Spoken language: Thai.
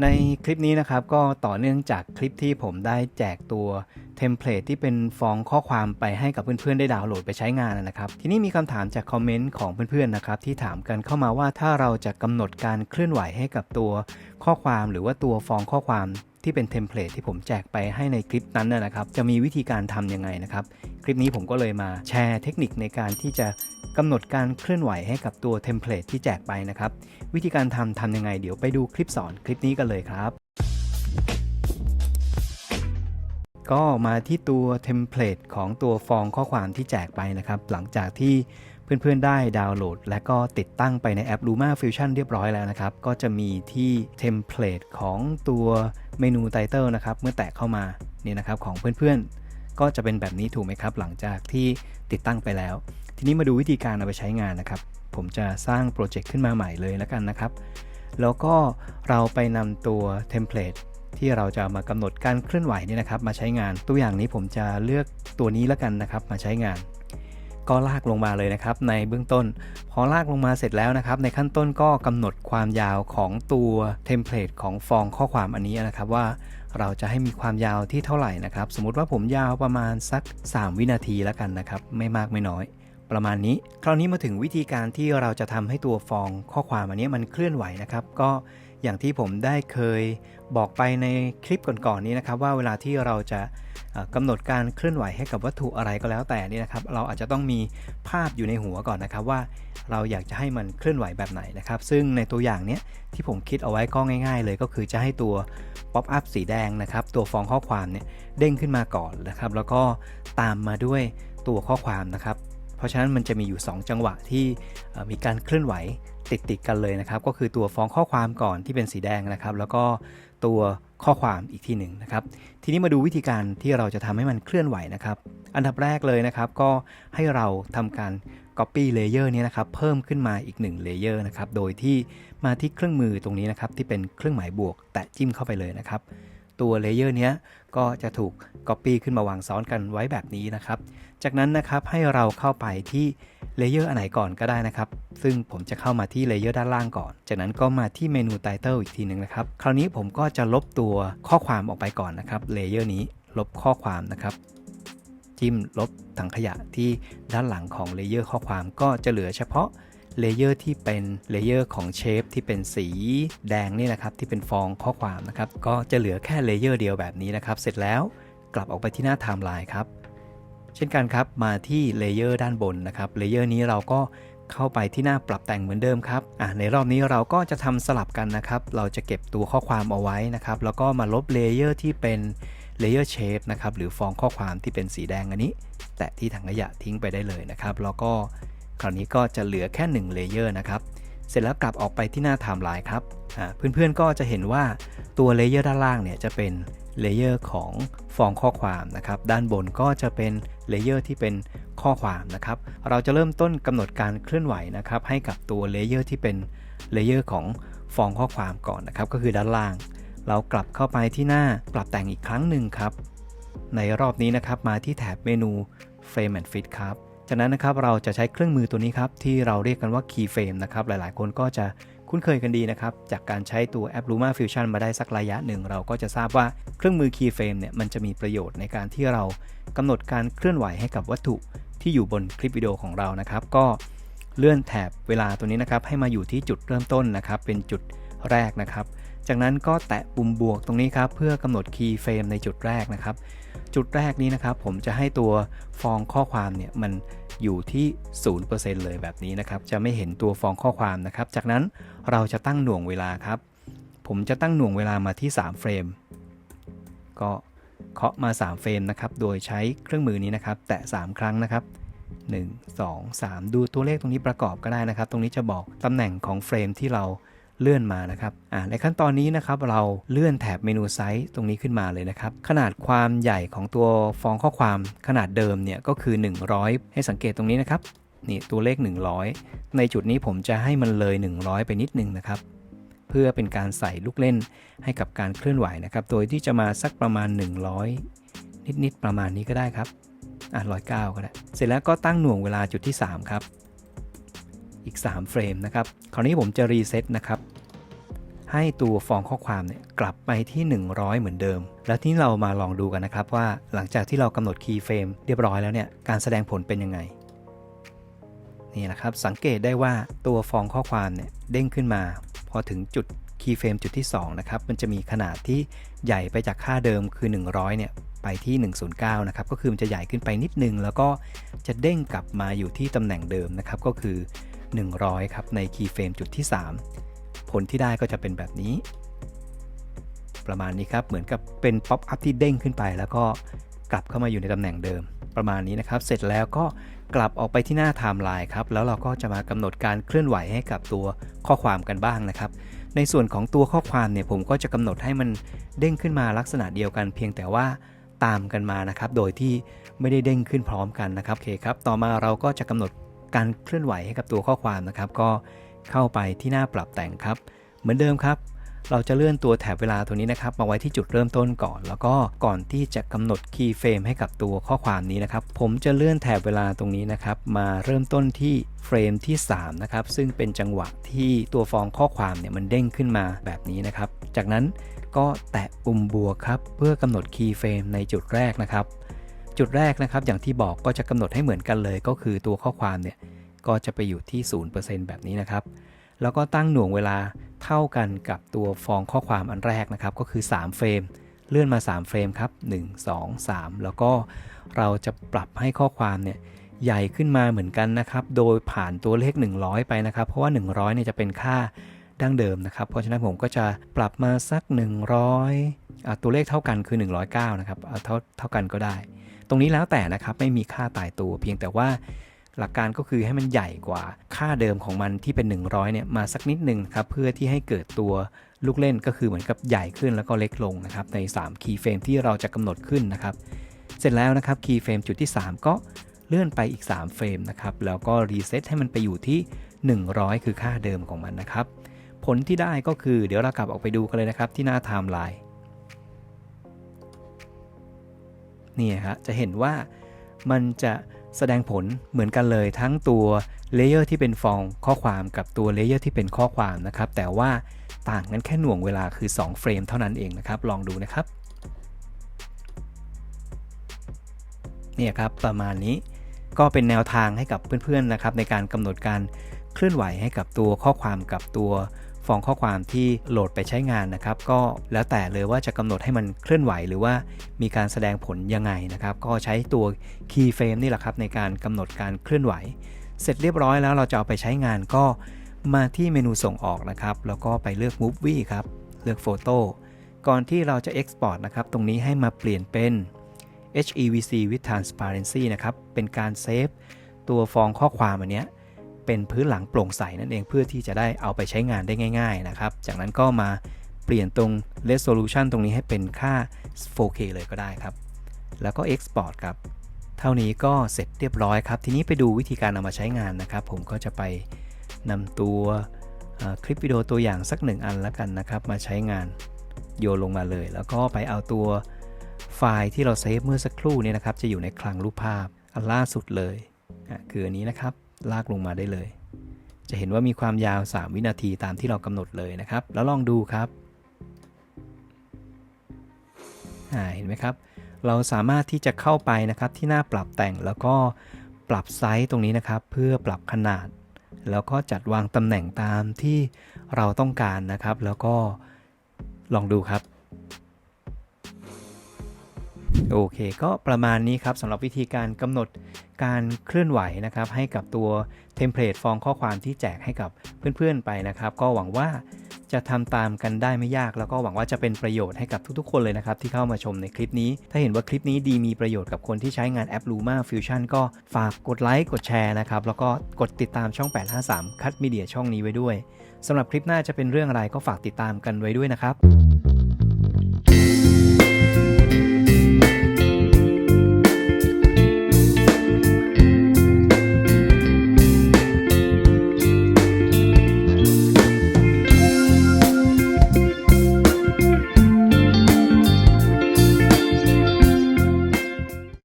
ในคลิปนี้นะครับก็ต่อเนื่องจากคลิปที่ผมได้แจกตัวเทมเพลตที่เป็นฟองข้อความไปให้กับเพื่อนๆได้ดาวน์โหลดไปใช้งานนะครับ ทีนี้มีคำถามจากคอมเมนต์ของเพื่อนๆนะครับที่ถามกันเข้ามาว่าถ้าเราจะกำหนดการเคลื่อนไหวให้กับตัวข้อความหรือว่าตัวฟองข้อความ ที่เป็นเทมเพลตที่ผมแจกไปให้ในคลิปนั้นนะครับ จะมีวิธีการทำยังไงนะครับ คลิปนี้ผมก็เลยมาแชร์เทคนิคในการที่จะกำหนดการเคลื่อนไหวให้กับตัวเทมเพลตที่แจกไปนะครับ วิธีการทำทำยังไง เดี๋ยวไปดูคลิปสอนคลิปนี้กันเลยครับ ก็มาที่ตัวเทมเพลตของตัวฟองข้อความที่แจกไปนะครับ หลังจากที่เพื่อนๆ ได้ดาวน์โหลด และก็ติดตั้งไปในแอป Luma Fusion เรียบร้อยแล้วนะครับ ก็จะมีที่เทมเพลตของตัว เมนูไตเติลนะครับเมื่อแตะเข้ามาเนี่ยนะครับของเพื่อนๆ ก็จะเป็นแบบนี้ถูกไหมครับ หลังจากที่ติดตั้งไปแล้ว ทีนี้มาดูวิธีการเอาไปใช้งานนะครับ ผมจะสร้างโปรเจกต์ขึ้นมาใหม่เลยแล้วกันนะครับ แล้วก็เราไปนำตัวเทมเพลตที่เราจะมากำหนดการเคลื่อนไหวเนี่ยนะครับ มาใช้งานตัวอย่างนี้ผมจะเลือกตัวนี้แล้วกันนะครับ มาใช้งาน ก็ลากลงมาเลยนะครับในเบื้องต้น พอลากลงมาเสร็จแล้วนะครับ ในขั้นต้นก็กำหนดความยาวของตัวเทมเพลตของฟองข้อความอันนี้นะครับว่าเราจะให้มีความยาวที่เท่าไหร่นะครับ สมมติว่าผมยาวประมาณสัก 3 วินาทีแล้วกันนะครับ ไม่มากไม่น้อย ประมาณนี้ คราวนี้มาถึงวิธีการที่เราจะทำให้ตัวฟองข้อความอันนี้มันเคลื่อนไหวนะครับ ก็ อย่างที่ผมได้เคยบอกไปในคลิปก่อนๆนนี้นะครับ ว่าเวลาที่เราจะเอ่อกำหนดการเคลื่อนไหวให้กับวัตถุอะไรก็แล้วแต่นี่นะครับ เราอาจจะต้องมีภาพอยู่ในหัวก่อนนะครับว่าเราอยากจะให้มันเคลื่อนไหวแบบไหนนะครับ ซึ่งในตัวอย่างเนี้ยที่ผมคิดเอาไว้ก็ง่าย ๆ เลยก็คือจะให้ตัวป๊อปอัพสีแดงนะครับ ตัวฟองข้อความเนี่ยเด้งขึ้นมาก่อนนะครับ แล้วก็ตามมาด้วยตัวข้อความนะครับ ราะฉะนั้นมันจะมีอยู่ 2 จังหวะที่มีการเคลื่อนไหวติดติดๆกันเลยนะครับ ก็คือตัวฟองข้อความก่อนที่เป็นสีแดงนะครับ แล้วก็ตัวข้อความอีกทีหนึ่งนะครับ ทีนี้มาดูวิธีการที่เราจะทำให้มันเคลื่อนไหวนะครับ อันดับแรกเลยนะครับ ก็ให้เราทำการ Copy Layer นี้นะครับ เพิ่มขึ้นมาอีก1 Layer นะครับ โดยที่มาที่เครื่องมือตรงนี้นะครับ ที่เป็นเครื่องหมายบวก แตะจิ้มเข้าไปเลยนะครับ ตัวเลเยอร์นี้ก็จะถูก Copy ขึ้นมาวางซ้อนกันไว้แบบนี้นะครับ จากนั้นนะครับให้เราเข้าไปที่เลเยอร์อันไหนก่อนก็ได้นะครับ ซึ่งผมจะเข้ามาที่เลเยอร์ด้านล่างก่อน จากนั้นก็มาที่เมนู Title อีกทีหนึ่งนะครับ คราวนี้ผมก็จะลบตัวข้อความออกไปก่อนนะครับ เลเยอร์นี้ลบข้อความนะครับ จิ้มลบถังขยะที่ด้านหลังของเลเยอร์ข้อความก็จะเหลือเฉพาะเลเยอร์ที่เป็นเลเยอร์ของเชฟที่เป็นสีแดงนี่นะครับ ที่เป็นฟองข้อความนะครับ ก็จะเหลือแค่เลเยอร์เดียวแบบนี้นะครับ เสร็จแล้วกลับออกไปที่หน้าไทม์ไลน์ครับ เช่นกันครับมาที่เลเยอร์ด้านบนนะครับเลเยอร์นี้เราก็เข้าไปที่หน้าปรับแต่งเหมือนเดิมครับอะในรอบนี้เราก็จะทำสลับกันนะครับ เราจะเก็บตัวข้อความเอาไว้นะครับ แล้วก็มาลบเลเยอร์ที่เป็นเลเยอร์เชฟนะครับหรือฟองข้อความที่เป็นสีแดงอันนี้ แตะที่ถังขยะทิ้งไปได้เลยนะครับ แล้วก็คราวนี้ก็จะเหลือแค่1เลเยอร์นะครับ เสร็จแล้วกลับออกไปที่หน้าไทม์ไลน์ครับเพื่อนๆก็จะเห็นว่าตัวเลเยอร์ด้านล่างเนี่ยจะเป็นเลเยอร์ของฟองข้อความนะครับ ด้านบนก็จะเป็นเลเยอร์ที่เป็นข้อความนะครับ เราจะเริ่มต้นกำหนดการเคลื่อนไหวนะครับ ให้กับตัวเลเยอร์ที่เป็นเลเยอร์ของฟองข้อความก่อนนะครับ ก็คือด้านล่าง เรากลับเข้าไปที่หน้าปรับแต่งอีกครั้งหนึ่งครับ ในรอบนี้นะครับมาที่แถบเมนู Frame and Fit ครับ จากนั้นนะครับเราจะใช้เครื่องมือตัวนี้ครับที่เราเรียกกันว่า Keyframe นะครับหลายๆ คนก็จะคุ้นเคยกันดีนะครับ จากการใช้ตัวแอป Luma Fusion มาได้สักระยะหนึ่ง เราก็จะทราบว่าเครื่องมือ Keyframe เนี่ยมันจะมีประโยชน์ในการที่เรากำหนดการเคลื่อนไหวให้กับวัตถุที่อยู่บนคลิปวิดีโอของเรานะครับ ก็เลื่อนแถบเวลาตัวนี้นะครับให้มาอยู่ที่จุดเริ่มต้นนะครับ เป็นจุดแรกนะครับ จากนั้นก็แตะปุ่มบวกตรงนี้ครับ เพื่อกำหนด Keyframe ในจุดแรกนะครับ จุดแรกนี้นะครับ ผมจะให้ตัวฟองข้อความเนี่ยมันอยู่ที่ 0%เลยแบบนี้นะครับ จะไม่เห็นตัวฟองข้อความนะครับ จากนั้นเราจะตั้งหน่วงเวลาครับ ผมจะตั้งหน่วงเวลามาที่ 3 เฟรม ก็เคาะมา 3 เฟรมนะครับ โดยใช้เครื่องมือนี้นะครับ แตะ 3 ครั้งนะครับ1 2 3 ดูตัวเลขตรงนี้ประกอบก็ได้นะครับ ตรงนี้จะบอกตำแหน่งของเฟรมที่เรา เลื่อนมานะครับอ่าในขั้นตอนนี้นะครับเราเลื่อนแถบเมนูไซส์ตรงนี้ขึ้นมาเลยนะครับขนาดความใหญ่ของตัวฟองข้อความขนาดเดิมเนี่ยก็คือ 100 ให้สังเกตตรงนี้นะครับนี่ตัวเลข 100 ในจุดนี้ผมจะให้มันเลย 100 ไปนิดนึงนะครับเพื่อเป็นการใส่ลูกเล่นให้กับการเคลื่อนไหวนะครับโดยที่จะมาสักประมาณ 100 นิดๆประมาณนี้ก็ได้ครับอะ109 ก็ได้ เสร็จแล้วก็ตั้งหน่วงเวลาจุดที่ 3 ครับ อีก 3 เฟรมนะครับ คราวนี้ผมจะรีเซ็ตนะครับ ให้ตัวฟองข้อความเนี่ยกลับไปที่ 100 เหมือนเดิม แล้วที่เรามาลองดูกันนะครับว่าหลังจากที่เรากำหนดคีย์เฟรมเรียบร้อยแล้วเนี่ยการแสดงผลเป็นยังไงนี่นะครับ สังเกตได้ว่าตัวฟองข้อความเนี่ยเด้งขึ้นมา พอถึงจุดคีย์เฟรมจุดที่ 2 นะครับ มันจะมีขนาดที่ใหญ่ไปจากค่าเดิมคือ 100 เนี่ย ไปที่ 109 นะครับ ก็คือมันจะใหญ่ขึ้นไปนิดนึง แล้วก็จะเด้งกลับมาอยู่ที่ตำแหน่งเดิมนะครับ ก็คือ 100 ครับ ในคีย์เฟรมจุดที่ 3 ผลที่ได้ก็จะเป็นแบบนี้ ประมาณนี้ครับ เหมือนกับเป็นป๊อปอัพที่เด้งขึ้นไป แล้วก็กลับเข้ามาอยู่ในตำแหน่งเดิม ประมาณนี้นะครับ เสร็จแล้วก็กลับออกไปที่หน้าไทม์ไลน์ครับ แล้วเราก็จะมากำหนดการเคลื่อนไหวให้กับตัวข้อความกันบ้างนะครับ ในส่วนของตัวข้อความเนี่ยผมก็จะกำหนดให้มันเด้งขึ้นมาลักษณะเดียวกัน เพียงแต่ว่าตามกันมานะครับ โดยที่ไม่ได้เด้งขึ้นพร้อมกันนะครับโอเคครับ ต่อมาเราก็จะกำหนด การเคลื่อนไหวให้กับตัวข้อความนะครับ ก็เข้าไปที่หน้าปรับแต่งครับ เหมือนเดิมครับ เราจะเลื่อนตัวแถบเวลาตัวนี้นะครับ มาไว้ที่จุดเริ่มต้นก่อน แล้วก็ก่อนที่จะกำหนดคีย์เฟรมให้กับตัวข้อความนี้นะครับ ผมจะเลื่อนแถบเวลาตรงนี้นะครับ มาเริ่มต้นที่เฟรมที่3นะครับ ซึ่งเป็นจังหวะที่ตัวฟองข้อความเนี่ยมันเด้งขึ้นมาแบบนี้นะครับ จากนั้นก็แตะปุ่มบวกครับ เพื่อกำหนดคีย์เฟรมในจุดแรกนะครับ จุดแรกนะครับ อย่างที่บอกก็จะกำหนดให้เหมือนกันเลย ก็คือตัวข้อความเนี่ยก็จะไปอยู่ที่ 0%แบบนี้นะครับ แล้วก็ตั้งหน่วงเวลาเท่ากันกับตัวฟองข้อความอันแรกนะครับ ก็คือ 3 เฟรม เลื่อนมา 3 เฟรมครับ 1 2 3 แล้วก็เราจะปรับให้ข้อความเนี่ยใหญ่ขึ้นมาเหมือนกันนะครับ โดยผ่านตัวเลข 100 ไปนะครับ เพราะว่า 100เนี่ยจะเป็นค่าดั้งเดิมนะครับ เพราะฉะนั้นผมก็จะปรับมาสัก 100อะตัวเลขเท่ากันคือ 109 นะครับ เอาเท่าเท่ากันก็ได้ รงนี้แล้วแต่นะครับไม่มีค่าตายตัว เพียงแต่ว่าหลักการก็คือให้มันใหญ่กว่าค่าเดิมของมันที่เป็น 100เนี่ยมาสักนิดหนึ่งครับเพื่อที่ให้เกิดตัวลูกเล่นก็คือเหมือนกับใหญ่ขึ้นแล้วก็เล็กลงนะครับใน3คีย์เฟรมที่เราจะกำหนดขึ้นนะครับ เสร็จแล้วนะครับคีย์เฟรมจุดที่ 3 ก็เลื่อนไปอีก 3 เฟรมนะครับแล้วก็รีเซ็ตให้มันไปอยู่ที่ 100 คือค่าเดิมของมันนะครับ ผลที่ได้ก็คือเดี๋ยวเรากลับออกไปดูกันเลยนะครับที่หน้าไทม์ไลน์ นี่ครับจะเห็นว่ามันจะแสดงผลเหมือนกันเลยทั้งตัวเลเยอร์ที่เป็นฟองข้อความกับตัวเลเยอร์ที่เป็นข้อความนะครับ แต่ว่าต่างกันแค่หน่วงเวลาคือ 2 เฟรมเท่านั้นเองนะครับ ลองดูนะครับเนี่ยครับประมาณนี้ก็เป็นแนวทางให้กับเพื่อนๆนะครับในการกำหนดการเคลื่อนไหวให้กับตัวข้อความกับตัว ฟองข้อความที่โหลดไปใช้งานนะครับ ก็แล้วแต่เลยว่าจะกำหนดให้มันเคลื่อนไหว หรือว่ามีการแสดงผลยังไงนะครับ ก็ใช้ตัว keyframe นี่แหละครับในการกำหนดการเคลื่อนไหว เสร็จเรียบร้อยแล้วเราจะเอาไปใช้งานก็มาที่เมนูส่งออกนะครับ แล้วก็ไปเลือก movie ครับ เลือกโฟโต้ก่อนที่เราจะ export นะครับ ตรงนี้ให้มาเปลี่ยนเป็น HEVC with transparency นะครับ เป็นการเซฟตัวฟองข้อความอันเนี้ย เป็นพื้นหลังโปร่งใสนั่นเองเพื่อที่จะได้เอาไปใช้งานได้ง่าย ๆนะครับ จากนั้นก็มาเปลี่ยนตรง resolution ตรงนี้ให้เป็นค่า 4K เลยก็ได้ครับ แล้วก็ export ครับ เท่านี้ก็เสร็จเรียบร้อยครับ ทีนี้ไปดูวิธีการเอามาใช้งานนะครับ ผมก็จะไปนำตัวคลิปวิดีโอตัวอย่างสักหนึ่งอันแล้วกันนะครับ มาใช้งานโยนลงมาเลย แล้วก็ไปเอาตัวไฟล์ที่เราเซฟเมื่อสักครู่นี้นะครับ จะอยู่ในคลังรูปภาพอันล่าสุดเลย คืออันนี้นะครับ ลากลงมาได้เลย จะเห็นว่ามีความยาว 3 วินาทีตามที่เรากำหนดเลยนะครับ แล้วลองดูครับเห็นไหมครับ เราสามารถที่จะเข้าไปนะครับที่หน้าปรับแต่งแล้วก็ปรับไซส์ตรงนี้นะครับ เพื่อปรับขนาด แล้วก็จัดวางตำแหน่งตามที่เราต้องการนะครับ แล้วก็ลองดูครับ โอเค ก็ประมาณนี้ครับสำหรับวิธีการกำหนดการเคลื่อนไหวนะครับ ให้กับตัวเทมเพลตฟองข้อความที่แจกให้กับเพื่อนๆไปนะครับ ก็หวังว่าจะทำตามกันได้ไม่ยาก แล้วก็หวังว่าจะเป็นประโยชน์ให้กับทุกๆ คนเลยนะครับ ที่เข้ามาชมในคลิปนี้ ถ้าเห็นว่าคลิปนี้ดีมีประโยชน์กับคนที่ใช้งานแอป Luma Fusion ก็ฝากกดไลค์กดแชร์นะครับแล้วก็กดติดตามช่อง 853คัดมีเดียช่องนี้ไว้ด้วยสำหรับคลิปหน้าจะเป็นเรื่องอะไรก็ฝากติดตามกันไว้ด้วยนะครับ